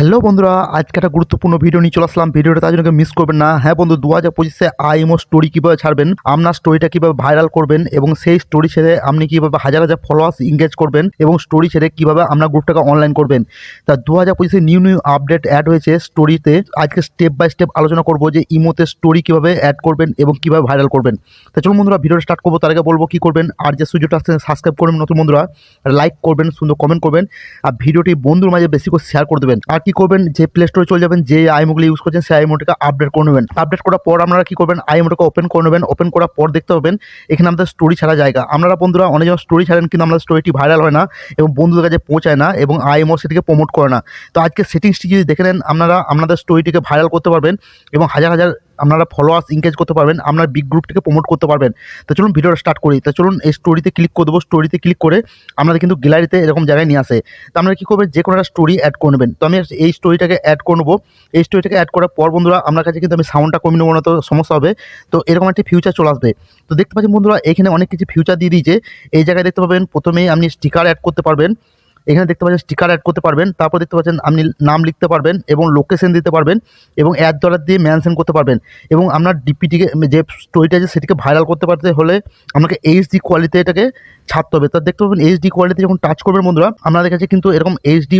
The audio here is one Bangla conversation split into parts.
হ্যালো বন্ধুরা, আজকে একটা গুরুত্বপূর্ণ ভিডিও নিয়ে চলে আসলাম। ভিডিওটা তার জন্য মিস করবেন না। হ্যাঁ বন্ধু দু হাজার পঁচিশে আইএমও স্টোরি কীভাবে ছাড়বেন, আপনার স্টোরিটা কীভাবে ভাইরাল করবেন এবং সেই স্টোরি ছেড়ে আপনি কীভাবে হাজার হাজার ফলোয়ার্স এঙ্গেজ করবেন এবং স্টোরি ছেড়ে কীভাবে আপনার গ্রুপটাকে অনলাইন করবেন। তা দু হাজার পঁচিশে নিউ নিউ আপডেট অ্যাড হয়েছে স্টোরিতে আজকে স্টেপ বাই স্টেপ আলোচনা করব যে ইমোতে স্টোরি কীভাবে অ্যাড করবেন এবং কীভাবে ভাইরাল করবেন। তা চলুন বন্ধুরা ভিডিওটা স্টার্ট করব, তার আগে বলব কী করবেন, আর যে সুযোগটা আসছে সাবস্ক্রাইব করবেন নতুন বন্ধুরা লাইক করবেন, সুন্দর কমেন্ট করবেন, আর ভিডিওটি বন্ধুর মাঝে বেশি করে শেয়ার করে দেবেন। আর করবেন? যে প্লে স্টোরে চলে যাবেন, যে আইমোগুলো ইউজ করছেন, সেই আইমোটাকে আপডেট করে নেবেন। আপডেট করার পর আপনারা কি করবেন? আইমোটাকে ওপেন করে নেবেন। ওপেন করার পর দেখতে পাবেন, এখানে আমাদের স্টোরি ছাড়া জায়গা। আপনারা বন্ধুরা অনেকজন স্টোরি ছাড়েন, কিন্তু আমাদের স্টোরিটি ভাইরাল হয় না এবং বন্ধুদের কাছে পৌঁছায় না এবং আইএমও সেটিকে প্রমোট করে না। তো আজকে সেটিংসটি যদি দেখে নেন, আপনারা, আপনাদের স্টোরিটিকে ভাইরাল করতে পারবেন এবং হাজার হাজার আপনারা ফলোয়ার্স ইনগেজ করতে পারবেন আপনার বিগ গ্রুপটিকে প্রমোট করতে পারবেন। তো চলুন ভিডিওটা স্টার্ট করি। তো চলুন এই স্টোরিতে ক্লিক করে দেবো স্টোরিতে ক্লিক করে আপনাদের কিন্তু গ্যালারিতে এরকম জায়গায় নিয়ে আসে। তো আপনারা কী করবেন যে কোনো একটা স্টোরি অ্যাড করে নেবেন। তো আমি এই স্টোরিটাকে অ্যাড করে নেব। এই স্টোরিটাকে অ্যাড করার পর বন্ধুরা আপনার কাছে কিন্তু আমি সাউন্ডটা কমিয়ে নেব না তো সমস্যা হবে। তো এরকম একটি ফিউচার চলে আসবে। তো দেখতে পাচ্ছেন বন্ধুরা, এখানে অনেক কিছু ফিউচার দিয়ে দিয়েছে। এই জায়গায় দেখতে পাবেন প্রথমেই আপনি স্টিকার অ্যাড করতে পারবেন। এখানে দেখতে পাচ্ছেন স্টিকার অ্যাড করতে পারবেন। তারপর দেখতে পাচ্ছেন আপনি নাম লিখতে পারবেন এবং লোকেশন দিতে পারবেন এবং অ্যাড ডলার দিয়ে মেনশন করতে পারবেন। এবং আপনার ডিপিটিকে যে স্টোরিটা আছে সেটিকে ভাইরাল করতে পারতে হলে আপনাকে এইচডি কোয়ালিটি এটাকে ছাড়তে হবে। তার দেখতে পাবেন এইচডি কোয়ালিটি যখন টাচ করবেন বন্ধুরা আপনাদের কাছে কিন্তু এরকম এইচডি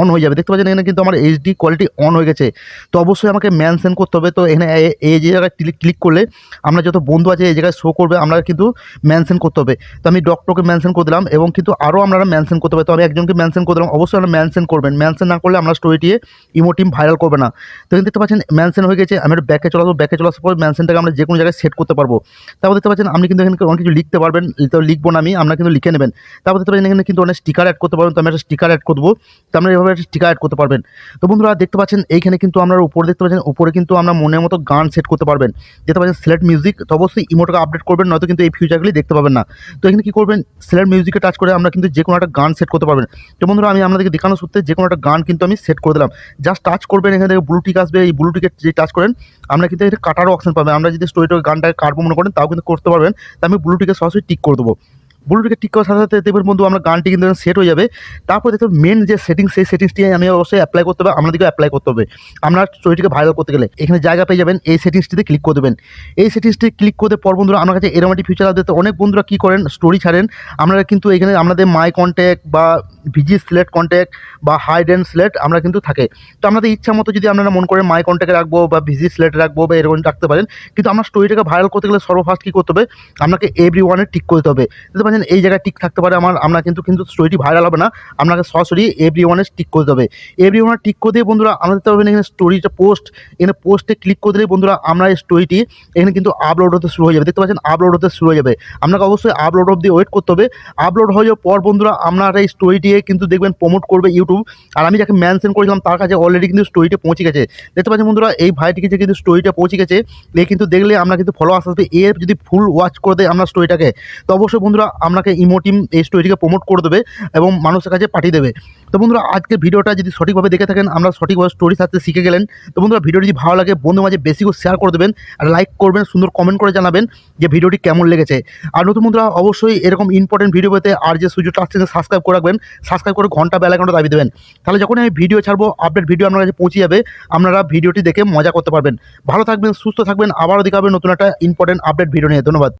অন হয়ে যাবে। দেখতে পাচ্ছেন এখানে কিন্তু আমার এইচডি কোয়ালিটি অন হয়ে গেছে। তো অবশ্যই আমাকে মেনশন করতে হবে। তো এখানে এই যে জায়গায় ক্লিক করলে আমরা যত বন্ধু আছে এই জায়গায় শো করবে, আমরা কিন্তু মেনশন করতে হবে। তো আমি ডক্টরকে মেনশন করে দিলাম এবং কিন্তু আরও আপনারা মেনশন করতে হবে। তো আমি একজনকে মেনশন করে দিলাম। অবশ্যই আপনারা মেনশন করবেন। মেনশন না করলে আমরা স্টোরিটি ইমো টিম ভাইরাল করবে না। তো দেখতে পাচ্ছেন মেনশন হয়ে গেছে। আমি ব্যাকে চলে আসব। ব্যাকে চলে আসার পর মেনশনটাকে আমরা যে কোনো জায়গায় সেট করতে পারব। তারপর দেখতে পাচ্ছেন আপনি কিন্তু এখানে অনেক কিছু লিখতে পারবেন। তো লিখব না আমি আপনারা কিন্তু লিখে নেবেন। তারপর দেখতে পাচ্ছেন এখানে কিন্তু অনেক স্টিকার অ্যাড করতে পারবেন। তো আমি একটা স্টিকার অ্যাড করব তো আমরা একটা স্টিকার অ্যাড করতে পারবেন। তো বন্ধুরা, দেখতে পাচ্ছেন, এইখানে কিন্তু আমরা উপরে দেখতে পাচ্ছেন, উপরে কিন্তু আমরা মনের মতো গান সেট করতে পারবেন। দেখতে পাচ্ছেন সিলেক্ট মিউজিক তো অবশ্যই ইমোটাকে আপডেট করবেন, নয়তো কিন্তু এই ফিউচারগুলি দেখতে পাবেন না। তো এখানে কী করবেন সিলেক্ট মিউজিকে টাচ করে আমরা কিন্তু যে কোনো একটা গান সেট করতে পারবেন। তো বন্ধুরা, আমি আপনাদেরকে দেখানো সত্ত্বে যে কোনো একটা গান কিন্তু আমি সেট করে দিলাম। জাস্ট টাচ করবেন, এখানে থেকে ব্লুটিক আসবে, এই ব্লুটিকে যে টাচ করেন, আমরা কিন্তু এটা কাটারও অপশন পাবেন। আমরা যদি স্টোরিটা গানটাকে কাটবো মনে করেন, তাও কিন্তু করতে পারবেন। তা আমি ব্লুটিকে সরাসরি টিক করে দেবো। ব্লুটুথে ঠিক করার সাথে সাথে দেখবেন বন্ধু, আমরা গানটি কিন্তু সেট হয়ে যাবে। তারপর দেখতে মেন যে সেটিংস সেই সেটিংসটি আমি অবশ্যই অ্যাপ্লাই করতে হবে আপনাদেরকে অ্যাপ্লাই করতে হবে। আপনার ছবিটিকে ভাইরাল করতে গেলে এখানে জায়গা পেয়ে যাবেন, এই সেটিংসটিতে ক্লিক করে দেবেন। এই সেটিংসটি ক্লিক করতে পর বন্ধুরা, আমার কাছে এরকম একটি ফিচার আছে অনেক বন্ধুরা কী করেন স্টোরি ছাড়েন। আপনারা কিন্তু এখানে আমাদের মাই কন্ট্যাক্ট বা ভিজি স্লেট কন্ট্যাক্ট বা হাইড অ্যান্ড সিলেক্ট আমরা কিন্তু থাকে। তো আপনাদের ইচ্ছা মতো যদি আপনারা মন করে মাই কন্ট্যাক্টে রাখব বা ভিজি সিলেক্ট রাখব বা এরকম রাখতে পারেন, কিন্তু আমার স্টোরিটাকে ভাইরাল করতে গেলে সর্বফার্স্ট কী করতে হবে? আপনাকে এভরি ওয়ানে টিক করতে হবে। বুঝতে পারছেন? এই জায়গায় টিক থাকতে পারে আমার, আমরা কিন্তু কিন্তু স্টোরিটি ভাইরাল হবে না। আপনাকে সরাসরি এভরি ওয়ানে টিক করতে হবে। এভরি ওয়ানে টিক করে দিয়ে বন্ধুরা আমরা দেখতে পাবেন এখানে স্টোরিটা পোস্ট এখানে পোস্টে ক্লিক করে দিলেই বন্ধুরা, আমরা এই স্টোরিটি এখানে কিন্তু আপলোড হতে শুরু হয়ে যাবে। দেখতে পাচ্ছেন? আপলোড হতে শুরু হয়ে যাবে। আপনাকে অবশ্যই আপলোড অবধি ওয়েট করতে হবে। আপলোড হয়ে যাওয়ার পর বন্ধুরা, আপনার এই স্টোরিটিকে কিন্তু দেখবেন প্রমোট করবে ইউটিউব আর আমি যাকে মেনশন করেছিলাম, তার কাছে অলরেডি কিন্তু স্টোরিটা পৌঁছে গেছে। দেখতে পাচ্ছেন বন্ধুরা, এই ভাইটিকে যে কিন্তু স্টোরিটা পৌঁছে গেছে। এ কিন্তু দেখলে আমরা কিন্তু ফলো আসতে এর যদি ফুল ওয়াচ করে দেয় আমরা স্টোরিটাকে তো অবশ্যই বন্ধুরা আপনাকে ইমোটিম এই স্টোরিটিকে প্রমোট করে দেবে এবং মানুষের কাছে পাঠিয়ে দেবে। তো বন্ধুরা, আজকের ভিডিওটা যদি সঠিকভাবে দেখে থাকেন, আমরা সঠিকভাবে স্টোরি সাথে শিখে গেলেন। তো বন্ধুরা ভিডিও যদি ভালো লাগে বন্ধু মাঝে বেশি করে শেয়ার করে দেবেন, আর লাইক করবেন, সুন্দর কমেন্ট করে জানাবেন যে ভিডিওটি কেমন লেগেছে। আর নতুন বন্ধুরা, অবশ্যই এরকম ইম্পর্টেন্ট ভিডিও পেতে আর যে সুযোগটা আসছে সাবস্ক্রাইব করে রাখবেন। সাবস্ক্রাইব করে ঘণ্টা বেলা ঘণ্টা দাবি দেবেন। তাহলে যখন আমি ভিডিও ছাড়বো আপডেট ভিডিও আপনার কাছে পৌঁছে যাবে, আপনারা ভিডিওটি দেখে মজা করতে পারবেন। ভালো থাকবেন, সুস্থ থাকবেন, আবারও দেখাবেন নতুন একটা ইম্পর্টেন্ট আপডেট ভিডিও নিয়ে। ধন্যবাদ।